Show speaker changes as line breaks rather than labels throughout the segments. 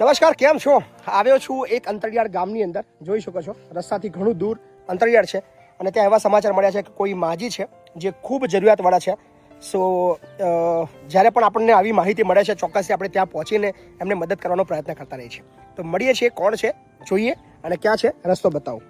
નમસ્કાર, કેમ છો? આવ્યો છું એક અંતરિયાળ ગામની અંદર. જોઈ શકો છો, રસ્તાથી ઘણું દૂર અંતરિયાળ છે. અને ત્યાં એવા સમાચાર મળ્યા છે કે કોઈ માજી છે, જે ખૂબ જરૂરિયાતવાળા છે. સો જ્યારે પણ આપણને આવી માહિતી મળે છે, ચોક્કસથી આપણે ત્યાં પહોંચીને એમને મદદ કરવાનો પ્રયત્ન કરતા રહીએ છીએ. તો મળીએ છીએ કોણ છે, જોઈએ અને ક્યાં છે, રસ્તો બતાવો.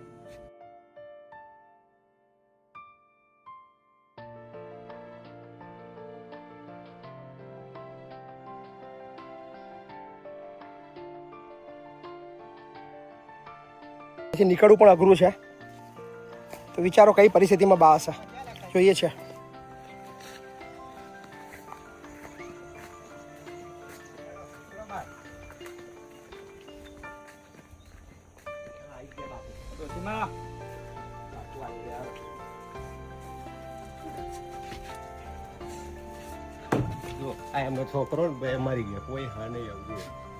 અહીંથી નીકળવું પણ અઘરું છે. તો વિચારો કઈ પરિસ્થિતિમાં બા હશે. જોઈએ છે.
આ એમનો છોકરો મરી ગયો. કોઈ હા નહીં. આવું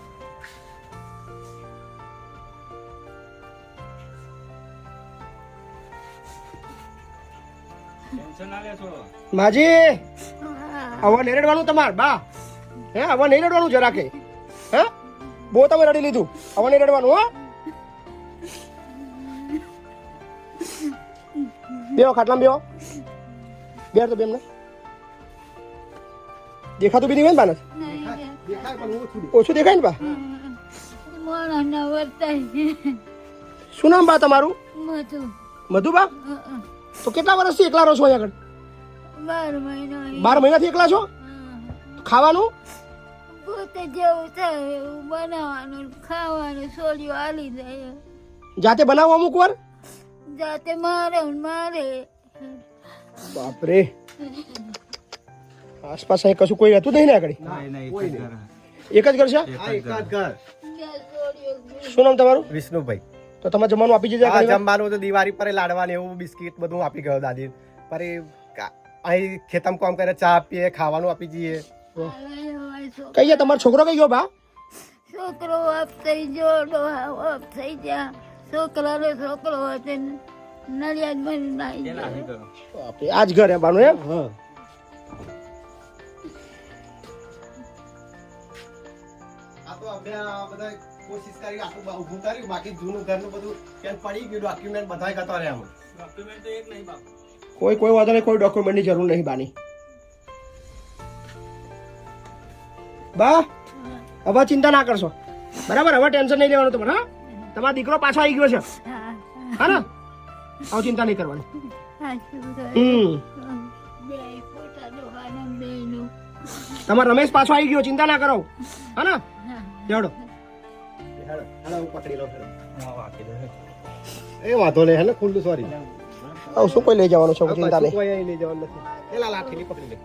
માજી આવા નહીં રડવાનું તમાર બા. હે આવા નહીં રડવાનું જરા કે હે? બહુ તમે રડી લીધું. આવા નહીં રડવાનું હો. બેહો ખાટલામાં બેહો. બેર તો બેમને દેખાતું બી નહીં હોય ને બાને
ઓછું
ઓછું દેખાય ને બા? શું નામ બા તમારું?
મધુ.
મધુબા તો કેટલા વર્ષથી એકલા રહો છો અહીંયા આગળ?
બાર મહિના
બાર મહિનાથી એકલા છો? ખાવાનું?
પોતે જેવું થાય એવું બનાવવાનું ખાવાનું સોલિયો આલી જાય
જાતે બનાવો અમુક વાર?
જાતે મારે મારે.
બાપરે. આસપાસ અહીં કશું કોઈ રહેતું નહીં ને આગળ? એક જ ઘર. છે?
આ એક જ ઘર.
ત્યાં સોલિયો
શું નામ તમારું?
વિષ્ણુભાઈ.
તો તમે જમવાનું આપી જજો
જમવાનું તો દિવાળી પર લાડવા ને એવું બિસ્કિટ બધું આપી ગયો દાદી. પર એ અહીં ખેતમ કામ કરે ચા પીએ ખાવાનું આપી જઈએ.
કઈ ગયા? તમારો છોકરો કઈ ગયો બા?
છોકરો આપ થઈ ગયો ડોહા આપ થઈ ગયા. છોકરાનો છોકરો હતો નડિયાદમાં નાઈ ગયો.
આજ આ જ ઘર એમ બાનું એમ?
હા. આ તો આપણે બધા કોશિશ કરી આખું ઊભું કર્યું બાકી જૂનું ઘરનું બધું ક્યાંક પડી ગયું ડોક્યુમેન્ટ બધા કરતા રહ્યા અમે
કોઈ કોઈ વાંધો નહીં કોઈ ડોક્યુમેન્ટની જરૂર નહીં બાની. બા હવે ચિંતા ના કરશો. બરાબર હવે ટેન્શન નહીં લેવાનું તમારે હા? તમારો દીકરો પાછો આવી ગયો છે.
હા
હા. ને? આવું ચિંતા નહીં કરવાની. હમ. તમારો રમેશ પાછો આવી ગયો ચિંતા ના કરો. હા ને?
હા.
હું પકડી લઉં. એ વાંધો નહીં હેને ખુલ્લું સોરી
આવું શું કોઈ લઈ જવાનું છે ચિંતા નહીં
કોઈ લઈ જવાનું નથી. એલા લાઠી પકડી લે.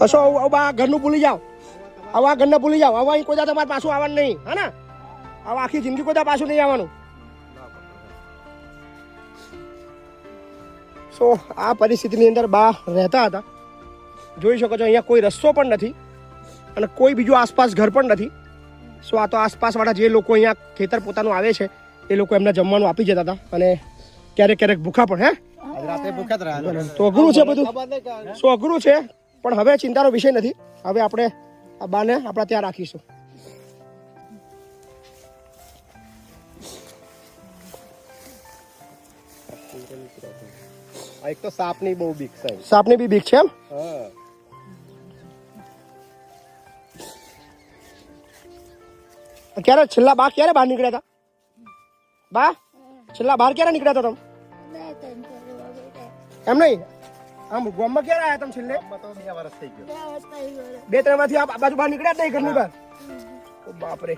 કશો આવું આવું આ ઘરનું ભૂલી જાઓ. આવું ઘરને ભૂલી જાઓ. અહીં કોઈ દા તમારે પાછું આવવાનું નહીં હા ને? હવે આખી જિંદગી કોઈ દા પાછું નહીં આવવાનું. સો આ પરિસ્થિતિની અંદર બા રહેતા હતા. જોઈ શકો છો અહીંયા કોઈ રસ્તો પણ નથી. અને કોઈ બીજું આસપાસ ઘર પણ નથી. સો આ તો આસપાસવાળા જે લોકો અહીંયા ખેતર પોતાનું આવે છે એ લોકો એમને જમવાનું આપી જતા હતા. અને ક્યારેક ક્યારેક ભૂખા પણ હે?
રાતે ભૂખ્યા જ રહ્યા
તો અઘરું છે બધું. સો અઘરું છે પણ હવે ચિંતાનો વિષય નથી. હવે આપણે આ બાને આપણા ત્યાં રાખીશું.
આ એક તો સાપની બહુ બીક છે.
સાપની બી બીક છે એમ?
હા.
ક્યારે? છેલ્લા બા ક્યારે બહાર નીકળ્યા હતા? બા, છેલ્લા બહાર ક્યારે નીકળ્યા હતા તમે? એમ નહીં? આમ ગામમાં ક્યારે આવ્યા તમે છેલ્લે?
બે વર્ષ
ત્રણમાંથી આ બાજુ બહાર નીકળ્યા હતા ઘરની બહાર? બાપરે.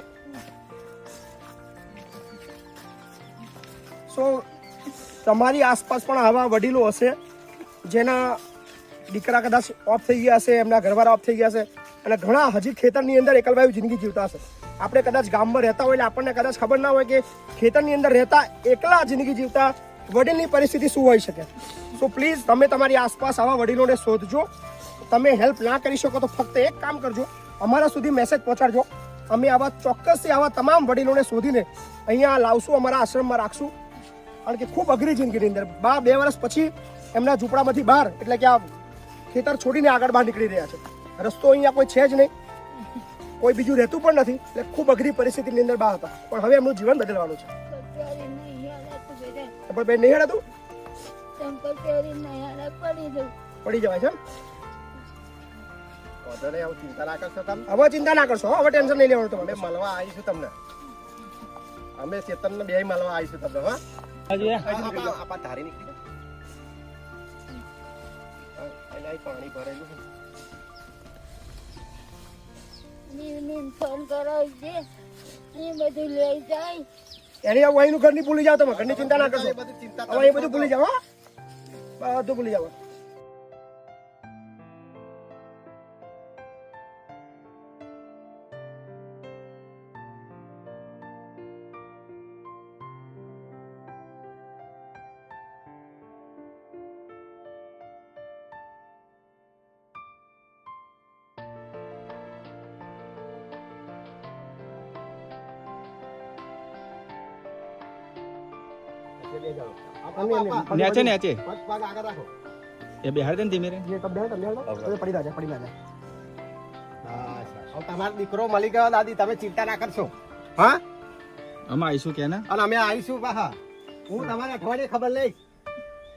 સો, તમારી આસપાસ પણ આવા વડીલો હશે જેના દીકરા કદાચ ઓફ થઈ ગયા હશે, એમના ઘરવાળા ઓફ થઈ ગયા હશે. અને ઘણા હજી ખેતરની અંદર એકલવાયુ જિંદગી જીવતા હશે. આપણે કદાચ ગામમાં રહેતા હોય એટલે આપણને કદાચ ખબર ના હોય કે ખેતરની અંદર રહેતા એકલા જિંદગી જીવતા વડીલની પરિસ્થિતિ શું હોઈ શકે. સો પ્લીઝ તમે તમારી આસપાસ આવા વડીલોને શોધજો. તમે હેલ્પ ના કરી શકો તો ફક્ત એક કામ કરજો. અમારા સુધી મેસેજ પહોંચાડજો. અમે આવા ચોક્કસથી આવા તમામ વડીલોને શોધીને અહીંયા લાવશું, અમારા આશ્રમમાં રાખશું. કારણ કે ખૂબ અઘરી જિંદગીની અંદર. બા, બે વર્ષ પછી એમના ઝૂંપડામાંથી બહાર, એટલે કે આ ખેતર છોડીને આગળ બહાર નીકળી રહ્યા છે. રસ્તો અહીંયા કોઈ છે જ નહીં. કોઈ બીજું રહેતું પણ નથી. એટલે ખૂબ અઘરી પરિસ્થિતિની અંદર બા હતા. પણ હવે એમનું જીવન બદલવાનું છે. પણ બેન નહીં હેડાતું?
પડી
જવાય છે?
હવે ચિંતા ના કરશો તમે?
હવે ચિંતા ના કરશો હવે ટેન્શન નહીં લેવાનું
અમે
તમારે
મળવા આવીશું તમને. અમે ચેતન ને બે મળવા આવીશું તમને હા. આપા આપા ધારી નીકળી પાણી ભરેલું છે.
નીવને ફોન કરાવજે એ બધું લઈ જાય.
એની હવે અહીંનું ઘરની ભૂલી જાવ તમે ઘરની ચિંતા ના કરશો.
એ
હવે એ બધું ભૂલી જાવ હા. બધું ભૂલી જાઓ.
નેચે નેચે
પગ પગ આગળ રાખો.
એ બેહાડ દે ને ધીમે રે
જે તમે બેહાડ તમે પડી ના જાય પડી ના જાય.
તમારો દીકરો મળી ગયો દાદી તમે ચિંતા ના કરશો. હા?
અમે આવીશું કે ના?
અને અમે આવીશું પાછા હું તમારે અઠવાડિયે ખબર લઈશ.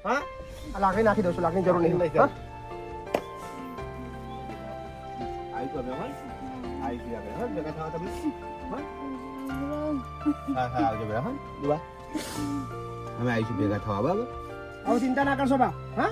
હા?
આ લાકડી નાખી દઉં છું લાકડી જરૂર નહીં.
નહીં,
આવી
આવીશું અમે હા? આવીશું આપણે હા જગા થવા તમે. હા? હા હા આવજો બેટા હા. દુઆ. અમે આવીશું ભેગા થવા, બરાબર?
હવે ચિંતા ના કરશો, બા. હા?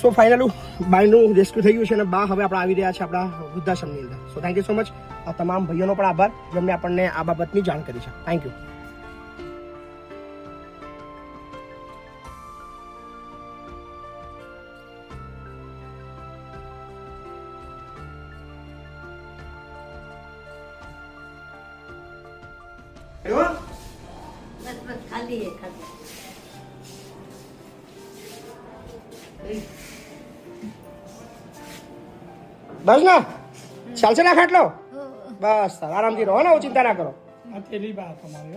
સો ફાઇનલું બાયનું રેસ્ક્યુ થઈ ગયું છે અને બા હવે આપણે આવી રહ્યા છે આપણા વૃદ્ધાશ્રમની અંદર. So thank you so much આ તમામ ભાઈઓનો પણ આભાર. જેમને આપણને આ બાબતની જાણ કરી છે. થેન્ક યુ
બસ બસ ખાલી હે ખાલી.
બસ ના? ચાલશે ના ખાટલો? બસ આરામથી રહો ને ચિંતા ના કરો.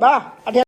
બા